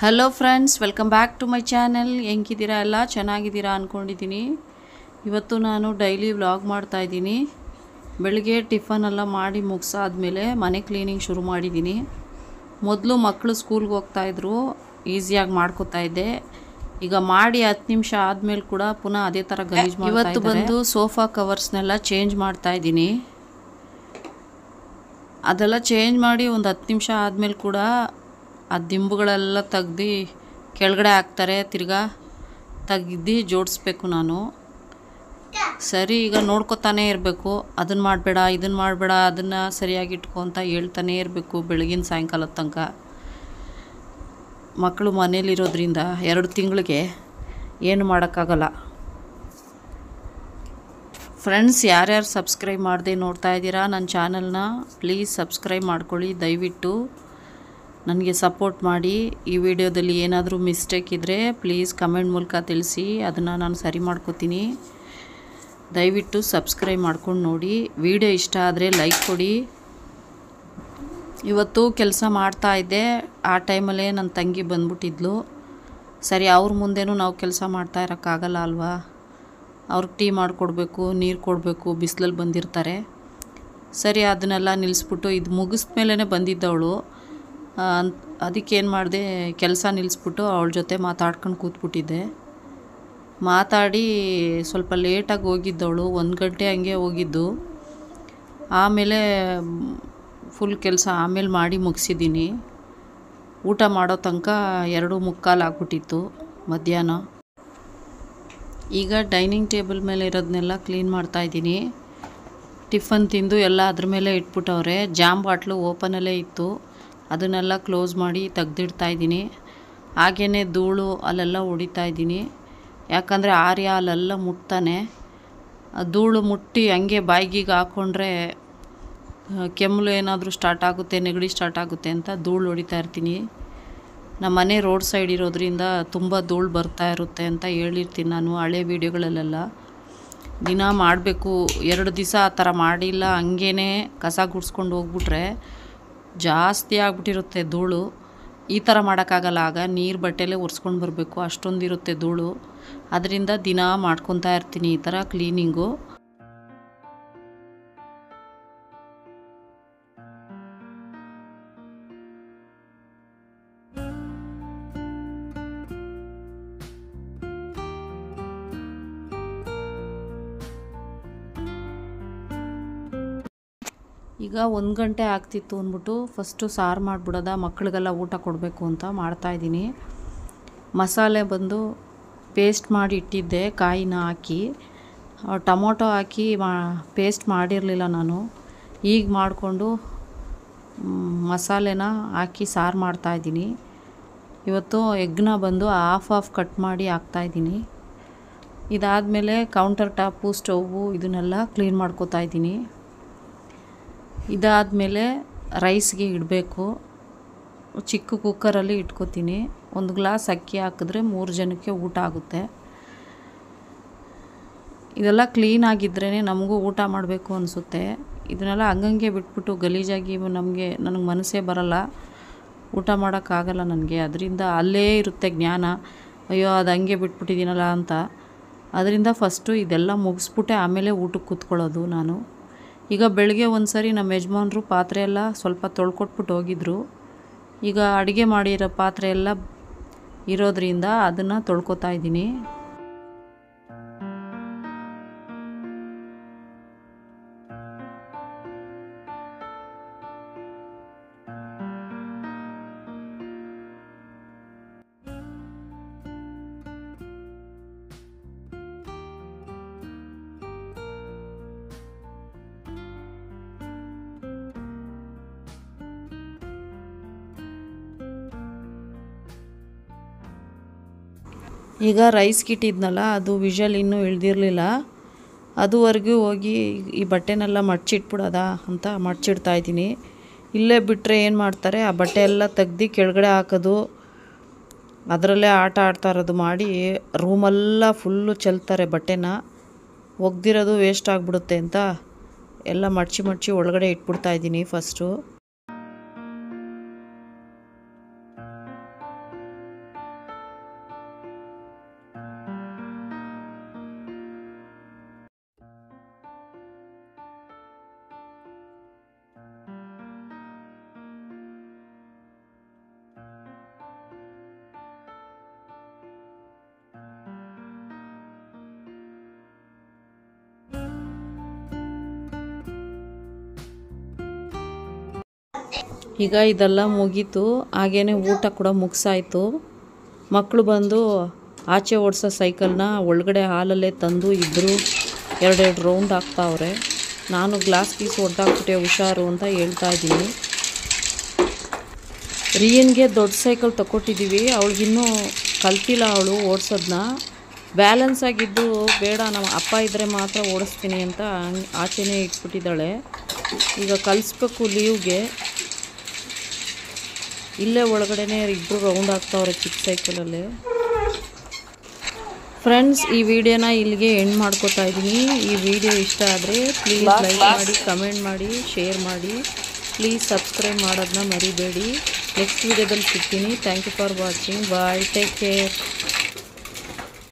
Hello friends welcome back to my channel ಹೆಂಗಿದ್ದೀರಾ ಎಲ್ಲ? ಚೆನ್ನಾಗಿದ್ದೀರಾ ಅಂದ್ಕೊಂಡಿದ್ದೀನಿ ಇವತ್ತು ನಾನು ಡೈಲಿ ವ್ಲಾಗ್ ಮಾಡ್ತಾಯಿದ್ದೀನಿ ಬೆಳಗ್ಗೆ ಟಿಫನ್ ಎಲ್ಲ ಮಾಡಿ ಮುಗಿಸಾದ್ಮೇಲೆ ಮನೆ ಕ್ಲೀನಿಂಗ್ ಶುರು ಮಾಡಿದ್ದೀನಿ. ಮೊದಲು ಮಕ್ಕಳು ಸ್ಕೂಲ್ಗೆ ಹೋಗ್ತಾಯಿದ್ರು ಈಸಿಯಾಗಿ ಮಾಡ್ಕೋತಾ ಇದ್ದೆ. ಈಗ ಮಾಡಿ ಹತ್ತು ನಿಮಿಷ ಆದಮೇಲೆ ಕೂಡ ಪುನಃ ಅದೇ ಥರ ಗಲೀಜು ಇವತ್ತು ಬಂದು ಸೋಫಾ ಕವರ್ಸ್ನೆಲ್ಲ ಚೇಂಜ್ ಮಾಡ್ತಾ ಇದ್ದೀನಿ. ಅದೆಲ್ಲ ಚೇಂಜ್ ಮಾಡಿ ಒಂದು ಹತ್ತು ನಿಮಿಷ ಆದಮೇಲೆ ಕೂಡ ಆ ದಿಂಬುಗಳೆಲ್ಲ ತೆಗ್ದು ಕೆಳಗಡೆ ಹಾಕ್ತಾರೆ, ತಿರ್ಗಾ ತೆಗ್ದು ಜೋಡಿಸ್ಬೇಕು ನಾನು. ಸರಿ, ಈಗ ನೋಡ್ಕೊತಾನೇ ಇರಬೇಕು. ಅದನ್ನು ಮಾಡಬೇಡ ಇದನ್ನು ಮಾಡಬೇಡ, ಅದನ್ನು ಸರಿಯಾಗಿ ಇಟ್ಕೊ ಅಂತ ಹೇಳ್ತಾನೇ ಇರಬೇಕು ಬೆಳಗಿನ ಸಾಯಂಕಾಲದ ತನಕ. ಮಕ್ಕಳು ಮನೇಲಿರೋದ್ರಿಂದ ಎರಡು ತಿಂಗಳಿಗೆ ಏನು ಮಾಡೋಕ್ಕಾಗಲ್ಲ. ಫ್ರೆಂಡ್ಸ್, ಯಾರ್ಯಾರು ಸಬ್ಸ್ಕ್ರೈಬ್ ಮಾಡದೆ ನೋಡ್ತಾ ಇದ್ದೀರಾ ನನ್ನ ಚಾನಲ್ನ, ಪ್ಲೀಸ್ ಸಬ್ಸ್ಕ್ರೈಬ್ ಮಾಡ್ಕೊಳ್ಳಿ. ದಯವಿಟ್ಟು ನನಗೆ ಸಪೋರ್ಟ್ ಮಾಡಿ ಈ ವಿಡಿಯೋದಲ್ಲಿ ಏನಾದರೂ ಮಿಸ್ಟೇಕ್ ಇದ್ದರೆ ಪ್ಲೀಸ್ ಕಮೆಂಟ್ ಮೂಲಕ ತಿಳಿಸಿ, ಅದನ್ನು ನಾನು ಸರಿ ಮಾಡ್ಕೋತೀನಿ. ದಯವಿಟ್ಟು ಸಬ್ಸ್ಕ್ರೈಬ್ ಮಾಡ್ಕೊಂಡು ನೋಡಿ. ವಿಡಿಯೋ ಇಷ್ಟ ಆದರೆ ಲೈಕ್ ಕೊಡಿ. ಇವತ್ತು ಕೆಲಸ ಮಾಡ್ತಾ ಇದ್ದೆ. ಆ ಟೈಮಲ್ಲೇ ನನ್ನ ತಂಗಿ ಬಂದ್ಬಿಟ್ಟಿದ್ಲು. ಸರಿ, ಅವ್ರ ಮುಂದೆನೂ ನಾವು ಕೆಲಸ ಮಾಡ್ತಾ ಇರೋಕ್ಕಾಗಲ್ಲ ಅಲ್ವಾ? ಅವ್ರಿಗೆ ಟೀ ಮಾಡಿಕೊಡ್ಬೇಕು, ನೀರು ಕೊಡಬೇಕು, ಬಿಸಿಲಲ್ಲಿ ಬಂದಿರ್ತಾರೆ. ಸರಿ, ಅದನ್ನೆಲ್ಲ ನಿಲ್ಲಿಸ್ಬಿಟ್ಟು ಇದು ಮುಗಿಸ್ದ ಮೇಲೇ ಬಂದಿದ್ದವಳು. ಅದಕ್ಕೇನು ಮಾಡಿದೆ, ಕೆಲಸ ನಿಲ್ಲಿಸ್ಬಿಟ್ಟು ಅವಳ ಜೊತೆ ಮಾತಾಡ್ಕೊಂಡು ಕೂತ್ಬಿಟ್ಟಿದ್ದೆ. ಮಾತಾಡಿ ಸ್ವಲ್ಪ ಲೇಟಾಗಿ ಹೋಗಿದ್ದವಳು, ಒಂದು ಗಂಟೆ ಹಂಗೆ ಹೋಗಿದ್ದು. ಆಮೇಲೆ ಫುಲ್ ಕೆಲಸ ಆಮೇಲೆ ಮಾಡಿ ಮುಗಿಸಿದ್ದೀನಿ. ಊಟ ಮಾಡೋ ತನಕ ಎರಡು ಮುಕ್ಕಾಲು ಆಗ್ಬಿಟ್ಟಿತ್ತು ಮಧ್ಯಾಹ್ನ. ಈಗ ಡೈನಿಂಗ್ ಟೇಬಲ್ ಮೇಲೆ ಇರೋದನ್ನೆಲ್ಲ ಕ್ಲೀನ್ ಮಾಡ್ತಾಯಿದ್ದೀನಿ ಟಿಫನ್ ತಿಂದು ಎಲ್ಲ ಅದ್ರ ಮೇಲೆ ಇಟ್ಬಿಟ್ಟವ್ರೆ. ಜಾಮ್ ಬಾಟ್ಲು ಓಪನಲ್ಲೇ ಇತ್ತು. ಅದನ್ನೆಲ್ಲ ಕ್ಲೋಸ್ ಮಾಡಿ ತೆಗ್ದಿಡ್ತಾ ಇದ್ದೀನಿ. ಹಾಗೇ ಧೂಳು ಅಲ್ಲೆಲ್ಲ ಹೊಡಿತಾ ಇದ್ದೀನಿ. ಯಾಕಂದರೆ ಆರ್ಯ ಅಲ್ಲೆಲ್ಲ ಮುಟ್ತಾನೆ. ಧೂಳು ಮುಟ್ಟಿ ಹಂಗೆ ಬಾಯಿಗೆ ಹಾಕ್ಕೊಂಡ್ರೆ ಕೆಮ್ಮಲು ಏನಾದರೂ ಸ್ಟಾರ್ಟ್ ಆಗುತ್ತೆ, ನೆಗಡಿ ಸ್ಟಾರ್ಟ್ ಆಗುತ್ತೆ ಅಂತ ಧೂಳು ಹೊಡಿತಾ ಇರ್ತೀನಿ. ನಮ್ಮ ಮನೆ ರೋಡ್ ಸೈಡ್ ಇರೋದ್ರಿಂದ ತುಂಬ ಧೂಳು ಬರ್ತಾ ಇರುತ್ತೆ ಅಂತ ಹೇಳಿರ್ತೀನಿ ನಾನು ಹಳೆ ವೀಡಿಯೋಗಳಲ್ಲೆಲ್ಲ. ದಿನ ಮಾಡಬೇಕು, ಎರಡು ದಿವಸ ಆ ಥರ ಮಾಡಿಲ್ಲ ಹಂಗೇ ಕಸ ಗುಡಿಸ್ಕೊಂಡು ಹೋಗ್ಬಿಟ್ರೆ ಜಾಸ್ತಿ ಆಗ್ಬಿಟ್ಟಿರುತ್ತೆ ಧೂಳು. ಈ ಥರ ಮಾಡೋಕ್ಕಾಗಲ್ಲ. ಆಗ ನೀರು ಬಟ್ಟೆಲೇ ಒರೆಸ್ಕೊಂಡು ಬರಬೇಕು. ಅಷ್ಟೊಂದಿರುತ್ತೆ ಧೂಳು. ಅದರಿಂದ ದಿನಾ ಮಾಡ್ಕೊತಾ ಇರ್ತೀನಿ. ಈ ಥರ ಕ್ಲೀನಿಂಗು ಈಗ ಒಂದು ಗಂಟೆ ಆಗ್ತಿತ್ತು ಅಂದ್ಬಿಟ್ಟು ಫಸ್ಟು ಸಾರು ಮಾಡಿಬಿಡೋದ ಮಕ್ಕಳಿಗೆಲ್ಲ ಊಟ ಕೊಡಬೇಕು ಅಂತ ಮಾಡ್ತಾಯಿದ್ದೀನಿ ಮಸಾಲೆ ಬಂದು ಪೇಸ್ಟ್ ಮಾಡಿ ಇಟ್ಟಿದ್ದೆ, ಕಾಯಿನ ಹಾಕಿ. ಟೊಮೊಟೊ ಹಾಕಿ ಮಾ ಪೇಸ್ಟ್ ಮಾಡಿರಲಿಲ್ಲ ನಾನು. ಈಗ ಮಾಡಿಕೊಂಡು ಮಸಾಲೆನ ಹಾಕಿ ಸಾರು ಮಾಡ್ತಾಯಿದ್ದೀನಿ ಇವತ್ತು ಎಗ್ನ ಬಂದು ಹಾಫ್ ಆಫ್ ಕಟ್ ಮಾಡಿ ಹಾಕ್ತಾಯಿದ್ದೀನಿ ಇದಾದಮೇಲೆ ಕೌಂಟರ್ ಟಾಪು ಸ್ಟೌವು ಇದನ್ನೆಲ್ಲ ಕ್ಲೀನ್ ಮಾಡ್ಕೋತಾ ಇದ್ದೀನಿ. ಇದಾದಮೇಲೆ ರೈಸ್ಗೆ ಇಡಬೇಕು. ಚಿಕ್ಕ ಕುಕ್ಕರಲ್ಲಿ ಇಟ್ಕೋತೀನಿ. ಒಂದು ಗ್ಲಾಸ್ ಅಕ್ಕಿ ಹಾಕಿದ್ರೆ ಮೂರು ಜನಕ್ಕೆ ಊಟ ಆಗುತ್ತೆ. ಇದೆಲ್ಲ ಕ್ಲೀನಾಗಿದ್ರೇ ನಮಗೂ ಊಟ ಮಾಡಬೇಕು ಅನಿಸುತ್ತೆ. ಇದನ್ನೆಲ್ಲ ಹಂಗಂಗೆ ಬಿಟ್ಬಿಟ್ಟು ಗಲೀಜಾಗಿ ನಮಗೆ, ನನಗೆ ಮನಸ್ಸೇ ಬರಲ್ಲ. ಊಟ ಮಾಡೋಕ್ಕಾಗಲ್ಲ ನನಗೆ. ಅದರಿಂದ ಅಲ್ಲೇ ಇರುತ್ತೆ ಜ್ಞಾನ. ಅಯ್ಯೋ, ಅದು ಹಂಗೆ ಬಿಟ್ಬಿಟ್ಟಿದ್ದೀನಲ್ಲ ಅಂತ. ಅದರಿಂದ ಫಸ್ಟು ಇದೆಲ್ಲ ಮುಗಿಸ್ಬಿಟ್ಟೆ ಆಮೇಲೆ ಊಟಕ್ಕೆ ಕೂತ್ಕೊಳ್ಳೋದು ನಾನು. ಈಗ ಬೆಳಗ್ಗೆ ಒಂದು ಸರಿ ನಮ್ಮ ಯಜಮಾನರು ಪಾತ್ರೆ ಎಲ್ಲ ಸ್ವಲ್ಪ ತೊಳ್ಕೊಟ್ಬಿಟ್ಟು ಹೋಗಿದ್ರು. ಈಗ ಅಡುಗೆ ಮಾಡಿರೋ ಪಾತ್ರೆ ಎಲ್ಲ ಇರೋದರಿಂದ ಅದನ್ನು ತೊಳ್ಕೊತಾ ಇದ್ದೀನಿ. ಈಗ ರೈಸ್ ಕಿಟ್ಟಿದ್ನಲ್ಲ, ಅದು ವಿಷಲ್ ಇನ್ನೂ ಇಳ್ದಿರಲಿಲ್ಲ. ಅದುವರೆಗೂ ಹೋಗಿ ಈ ಬಟ್ಟೆನೆಲ್ಲ ಮಡ್ಚಿಟ್ಬಿಡೋದ ಅಂತ ಮಡ್ಚಿಡ್ತಾ ಇದ್ದೀನಿ. ಇಲ್ಲೇ ಬಿಟ್ಟರೆ ಏನು ಮಾಡ್ತಾರೆ, ಆ ಬಟ್ಟೆ ಎಲ್ಲ ತೆಗ್ದು ಕೆಳಗಡೆ ಹಾಕೋದು, ಅದರಲ್ಲೇ ಆಟ ಆಡ್ತಾ ಇರೋದು ಮಾಡಿ ರೂಮೆಲ್ಲ ಫುಲ್ಲು ಚೆಲ್ತಾರೆ ಬಟ್ಟೆನ. ಒಗ್ದಿರೋದು ವೇಸ್ಟ್ ಆಗಿಬಿಡುತ್ತೆ ಅಂತ ಎಲ್ಲ ಮಡ್ಚಿ ಮಡ್ಚಿ ಒಳಗಡೆ ಇಟ್ಬಿಡ್ತಾ ಇದ್ದೀನಿ ಫಸ್ಟು ಈಗ ಇದೆಲ್ಲ ಮುಗೀತು. ಹಾಗೇ ಊಟ ಕೂಡ ಮುಗಿಸಾಯಿತು. ಮಕ್ಕಳು ಬಂದು ಆಚೆ ಓಡಿಸೋ ಸೈಕಲ್ನ ಒಳಗಡೆ ಹಾಲಲ್ಲೇ ತಂದು ಇಬ್ಬರು ಎರಡೆರಡು ರೌಂಡ್ ಹಾಕ್ತಾವ್ರೆ. ನಾನು ಗ್ಲಾಸ್ ಪೀಸ್ ಹೊಡೆದಾಕ್ಬಿಟ್ಟೆ ಹುಷಾರು ಅಂತ ಹೇಳ್ತಾ ಇದ್ದೀನಿ. ರಿಯನ್ಗೆ ದೊಡ್ಡ ಸೈಕಲ್ ತಗೊಟ್ಟಿದ್ದೀವಿ ಅವಳಿಗಿನ್ನೂ ಕಲ್ತಿಲ್ಲ ಅವಳು ಓಡಿಸೋದನ್ನ ಬ್ಯಾಲೆನ್ಸ್ ಆಗಿದ್ದು, ಬೇಡ, ನಮ್ಮ ಅಪ್ಪ ಇದ್ದರೆ ಮಾತ್ರ ಓಡಿಸ್ತೀನಿ ಅಂತ ಆಚೆನೇ ಇಟ್ಬಿಟ್ಟಿದ್ದಾಳೆ. ಈಗ ಕಲಿಸ್ಬೇಕು ಲೀವ್ಗೆ. ಇಲ್ಲೇ ಒಳಗಡೆನೆ ಇಬ್ಬರು ರೌಂಡ್ ಆಗ್ತಾವ್ರೆ ಚಿಕ್ಕ ಸೈಕಲಲ್ಲಿ ಫ್ರೆಂಡ್ಸ್ ಈ ವಿಡಿಯೋನ ಇಲ್ಲಿಗೆ ಎಂಡ್ ಮಾಡ್ಕೋತಾ ಇದ್ದೀನಿ. ಈ ವಿಡಿಯೋ ಇಷ್ಟ ಆದರೆ ಪ್ಲೀಸ್ ಲೈಕ್ ಮಾಡಿ ಕಮೆಂಟ್ ಮಾಡಿ ಶೇರ್ ಮಾಡಿ. ಪ್ಲೀಸ್ ಸಬ್ಸ್ಕ್ರೈಬ್ ಮಾಡೋದನ್ನ ಮರಿಬೇಡಿ. ನೆಕ್ಸ್ಟ್ ವಿಡಿಯೋದಲ್ಲಿ ಸಿಗ್ತೀನಿ. Thank you for watching bye take care